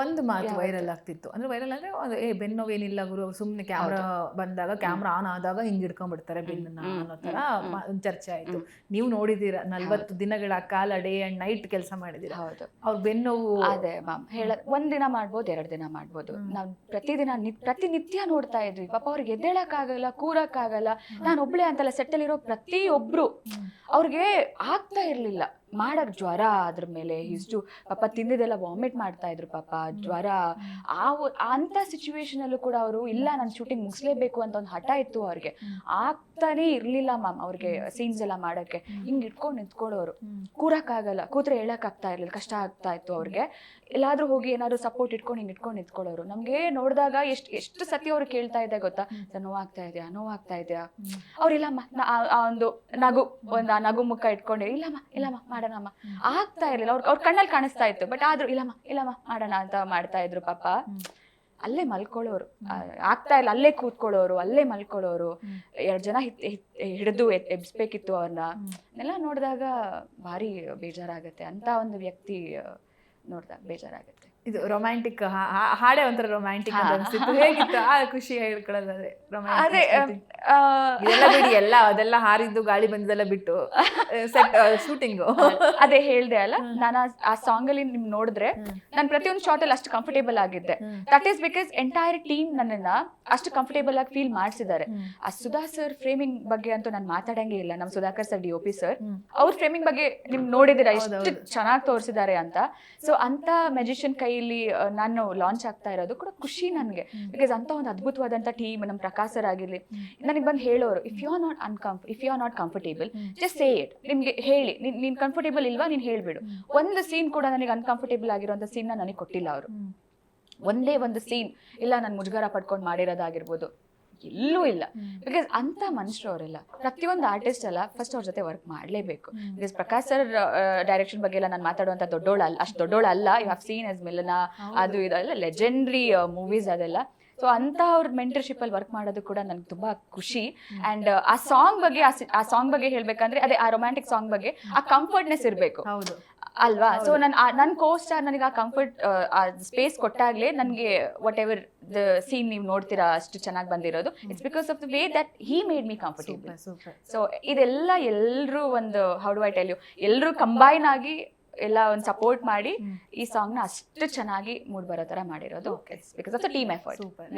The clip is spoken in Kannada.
ಒಂದು ಮಾತು ವೈರಲ್ ಆಗ್ತಿತ್ತು. ಅಂದ್ರೆ ವೈರಲ್ ಅಂದ್ರೆ ಏ ಬೆನ್ನು ನೋವೇನಿಲ್ಲ ಗುರು ಸುಮ್ಮನೆ ಕ್ಯಾಮ್ರಾ ಬಂದಾಗ ಕ್ಯಾಮ್ರಾ ಆನ್ ಆದಾಗ ಹಿಂಗ್ ಹಿಡ್ಕೊಂಡ್ಬಿಡ್ತಾರೆ ಬೆನ್ನ ಅನ್ನೋ ತರ ಚರ್ಚೆ ಆಯ್ತು. ನೀವು ನೋಡಿದೀರ ನಲ್ವತ್ತು ದಿನಗಳ ಕಾಲ ಡೇ ಅಂಡ್ ನೈಟ್ ಕೆಲಸ ಮಾಡಿದೀರ. ಹೌದು. ಅವ್ರ ಬೆನ್ನೋವು ಅದೇ ಮ್ಯಾಮ್ ಹೇಳ ಒಂದ್ ದಿನ ಮಾಡ್ಬೋದು ಎರಡ್ ದಿನ ಮಾಡ್ಬೋದು. ನಾವ್ ಪ್ರತಿದಿನ ಪ್ರತಿನಿತ್ಯ ನೋಡ್ತಾ ಇದ್ವಿ. ಪಾಪ ಅವ್ರಿಗೆ ಎದ್ದೇಳಕ್ಕಾಗಲ್ಲ ಕೂರಕ್ಕಾಗಲ್ಲ. ನಾನು ಒಬ್ಳೆ ಅಂತಲ್ಲ ಸೆಟ್ಟಲ್ಲಿರೋ ಪ್ರತಿಯೊಬ್ರು ಅವ್ರಿಗೆ ಆಗ್ತಾ ಇರ್ಲಿಲ್ಲ. ಮಾಡಕ್ ಜ್ವರ ಅದ್ರ ಮೇಲೆ ಇಷ್ಟು ಪಾಪ ತಿಂದಿದ್ದೆಲ್ಲ ವಾಮಿಟ್ ಮಾಡ್ತಾ ಇದ್ರು ಪಾಪ. ಜ್ವರ ಆ ಅಂತ ಸಿಚುವೇಶನ್ ಅಲ್ಲೂ ಕೂಡ ಅವರು, ಇಲ್ಲ, ನಾನು ಶೂಟಿಂಗ್ ಮುಗಿಸ್ಲೇಬೇಕು ಅಂತ ಒಂದು ಹಠ ಇತ್ತು ಅವ್ರಿಗೆ. ಆಗ್ತಾನೆ ಇರ್ಲಿಲ್ಲ ಮ್ಯಾಮ್ ಅವ್ರಿಗೆ ಸೀನ್ಸ್ ಎಲ್ಲ ಮಾಡಕ್ಕೆ. ಹಿಂಗ್ ಇಟ್ಕೊಂಡು ನಿಂತ್ಕೊಳ್ಳೋರು ಕೂರಕ್ಕಾಗಲ್ಲ. ಕೂತ್ರೆ ಹೇಳಕ್ ಆಗ್ತಾ ಇರ್ಲಿಲ್ಲ. ಕಷ್ಟ ಆಗ್ತಾ ಇತ್ತು ಅವ್ರಿಗೆ. ಎಲ್ಲಾದ್ರೂ ಹೋಗಿ ಏನಾದ್ರು ಸಪೋರ್ಟ್ ಇಟ್ಕೊಂಡು ಹಿಂಗ್ ಇಟ್ಕೊಂಡು ನಿಂತ್ಕೊಳ್ಳೋರು ನಮ್ಗೆ ನೋಡಿದಾಗ ಎಷ್ಟು ಎಷ್ಟು ಸತಿ ಅವ್ರು ಕೇಳ್ತಾ ಇದೆ ಗೊತ್ತಾ? ನೋವಾಗ್ತಾ ಇದೆಯಾ? ನೋವಾಗ್ತಾ ಇದೆಯಾ? ಅವ್ರಿಲ್ಲಮ್ಮ ಒಂದು ನಗು ಒಂದು ನಗು ಮುಖ ಇಟ್ಕೊಂಡೆ. ಇಲ್ಲಮ್ಮ ಇಲ್ಲಮ್ಮ ಮಾಡೋಣಮ್ಮ. ಆಗ್ತಾ ಇರ್ಲಿಲ್ಲ. ಅವ್ರ ಅವ್ರ ಕಣ್ಣಲ್ಲಿ ಕಾಣಿಸ್ತಾ ಇತ್ತು. ಬಟ್ ಆದ್ರೂ ಇಲ್ಲಮ್ಮ ಇಲ್ಲಮ್ಮ ಮಾಡೋಣ ಅಂತ ಮಾಡ್ತಾ ಇದ್ರು ಪಾಪ. ಅಲ್ಲೇ ಮಲ್ಕೊಳ್ಳೋರು. ಆಗ್ತಾ ಇಲ್ಲ ಅಲ್ಲೇ ಕೂತ್ಕೊಳ್ಳೋರು ಅಲ್ಲೇ ಮಲ್ಕೊಳ್ಳೋರು. ಎರಡ್ ಜನ ಹಿಡಿದು ಎಬ್ಸ್ಬೇಕಿತ್ತು ಅವ್ರನ್ನ ಎಲ್ಲ ನೋಡಿದಾಗ ಭಾರಿ ಬೇಜಾರಾಗತ್ತೆ ಅಂತ ಒಂದು ವ್ಯಕ್ತಿ ನೋಡ್ದಾಗ ಬೇಜಾರಾಗುತ್ತೆ. ಇದು ರೊಮ್ಯಾಂಟಿಕ್ ಹಾಡೆ ಒಂಥರ ರೊಮ್ಯಾಂಟಿಕ್ ಅನ್ಸ್ತಿತ್ತು. ಹೇಗಿತ್ತು? ಆ ಖುಷಿ ಹೇಳ್ಕೊಳ್ಳೋದಾದ್ರೆ ಅದೇ ಎಲ್ಲ ಬಿಡಿ ಎಲ್ಲ ಅದೆಲ್ಲ ಹಾರಿದ್ದು ಗಾಳಿ ಬಂದಿದ್ದೆಲ್ಲ ಬಿಟ್ಟು ಸೆಟ್ ಶೂಟಿಂಗು ಅದೇ ಹೇಳ್ದೆ ಅಲ್ಲ ನಾನು ಆ ಸಾಂಗ್ ಅಲ್ಲಿ ನಿಮ್ ನೋಡಿದ್ರೆ ನಾನು ಪ್ರತಿಯೊಂದು ಶಾರ್ಟ್ ಅಲ್ಲಿ ಅಷ್ಟು ಕಂಫರ್ಟೇಬಲ್ ಆಗಿದ್ದೆ. That is because entire team ನನ್ನನ್ನ ಅಷ್ಟು ಕಂಫರ್ಟೇಬಲ್ ಆಗಿ ಫೀಲ್ ಮಾಡಿಸಿದ್ದಾರೆ. ಆ ಸುಧಾ ಸರ್ ಫ್ರೇಮಿಂಗ್ ಬಗ್ಗೆ ಅಂತೂ ನಾನು ಮಾತಾಡಂಗೆ ಇಲ್ಲ ನಮ್ಮ Sudhakar sir D O P sir ಅವ್ರ ಫ್ರೇಮಿಂಗ್ ಬಗ್ಗೆ ನಿಮ್ ನೋಡಿದಿರ ಎಷ್ಟು ಚೆನ್ನಾಗಿ ತೋರಿಸಿದ್ದಾರೆ ಅಂತ. ಸೊ ಅಂತ ಮೆಜಿಷಿಯನ್ ಕೈಯಲ್ಲಿ ನಾನು ಲಾಂಚ್ ಆಗ್ತಾ ಇರೋದು ಕೂಡ ಖುಷಿ ನನಗೆ. ಬಿಕಾಸ್ ಅಂತ ಒಂದು ಅದ್ಭುತವಾದಂತ ಟೀಮ್ ನಮ್ಮ ಪ್ರಕಾಶ್ ಸರ್ ಆಗಿರ್ಲಿ ನನಗೆ ಬಂದು ಹೇಳೋರು if you are not ಅನ್ಕಂಫ್ if you are not comfortable just say it ನಿಮ್ಗೆ ಹೇಳಿ. ನೀನು ನೀನ್ ಕಂಫರ್ಟೇಬಲ್ ಇಲ್ವಾ ನೀನು ಹೇಳ್ಬಿಡು. ಒಂದು ಸೀನ್ ಕೂಡ ನನಗೆ ಅನ್ಕಂಫರ್ಟೇಬಲ್ ಆಗಿರುವಂತ ಸೀನ್ ನನಗೆ ಕೊಟ್ಟಿಲ್ಲ ಅವರು. ಒಂದೇ ಒಂದು ಸೀನ್ ಇಲ್ಲ ನಾನು ಮುಜುಗರ ಪಡ್ಕೊಂಡು ಮಾಡಿರೋದಾಗಿರ್ಬೋದು. ಎಲ್ಲೂ ಇಲ್ಲ. ಬಿಕಾಸ್ ಅಂತ ಮನುಷ್ಯರು ಅವರೆಲ್ಲ ಪ್ರತಿಯೊಂದು ಆರ್ಟಿಸ್ಟ್ ಅಲ್ಲ ಫಸ್ಟ್ ಅವ್ರ ಜೊತೆ ವರ್ಕ್ ಮಾಡಲೇಬೇಕು. ಬಿಕಾಸ್ ಪ್ರಕಾಶ್ ಸರ್ ಡೈರೆಕ್ಷನ್ ಬಗ್ಗೆ ಎಲ್ಲ ನಾನು ಮಾತಾಡುವಂತ ದೊಡ್ಡೋಳ ಅಲ್ಲ ಅಷ್ಟು ದೊಡ್ಡೋಳ ಅಲ್ಲ. ಯು ಹ್ಯಾವ್ ಸೀನ್ ಎಸ್ ಮಿಲನ ಅದು ಇದೆಲ್ಲ ಲೆಜೆಂಡ್ರಿ ಮೂವೀಸ್ ಅದೆಲ್ಲ. ಸೊ ಅಂತ ಅವ್ರ ಮೆಂಟರ್ಶಿಪ್ ಅಲ್ಲಿ ವರ್ಕ್ ಮಾಡೋದು ಕೂಡ ನನಗೆ ತುಂಬಾ ಖುಷಿ. ಅಂಡ್ ಆ ಸಾಂಗ್ ಬಗ್ಗೆ ಆ ಸಾಂಗ್ ಬಗ್ಗೆ ಹೇಳ್ಬೇಕಂದ್ರೆ ಅದೇ ಆ ರೊಮ್ಯಾಂಟಿಕ್ ಸಾಂಗ್ ಬಗ್ಗೆ ಆ ಕಂಫರ್ಟ್ನೆಸ್ ಇರಬೇಕು. ಹೌದು. ಅಲ್ವಾ? ಸೊ ನನ್ನ ನನ್ನ ಕೋ ಸ್ಟಾರ್ ನನಗೆ ಆ ಕಂಫರ್ಟ್ ಆ ಸ್ಪೇಸ್ ಕೊಟ್ಟಾಗ್ಲೇ ನನಗೆ ವಾಟ್ ಎವರ್ ದ ಸೀನ್ ನೀವು ನೋಡ್ತೀರಾ ಅಷ್ಟು ಚೆನ್ನಾಗಿ ಬಂದಿರೋದು. It's because of the way that he made me comfortable so ಇದೆಲ್ಲ ಎಲ್ಲರೂ ಒಂದು how do I tell you ಎಲ್ಲರೂ ಕಂಬೈನ್ ಆಗಿ ಎಲ್ಲ ಒಂದು ಸಪೋರ್ಟ್ ಮಾಡಿ ಈ ಸಾಂಗ್ನ ಅಷ್ಟು ಚೆನ್ನಾಗಿ ಮೂಡ್ ಬರೋ ಥರ ಮಾಡಿರೋದು. Because of the team effort super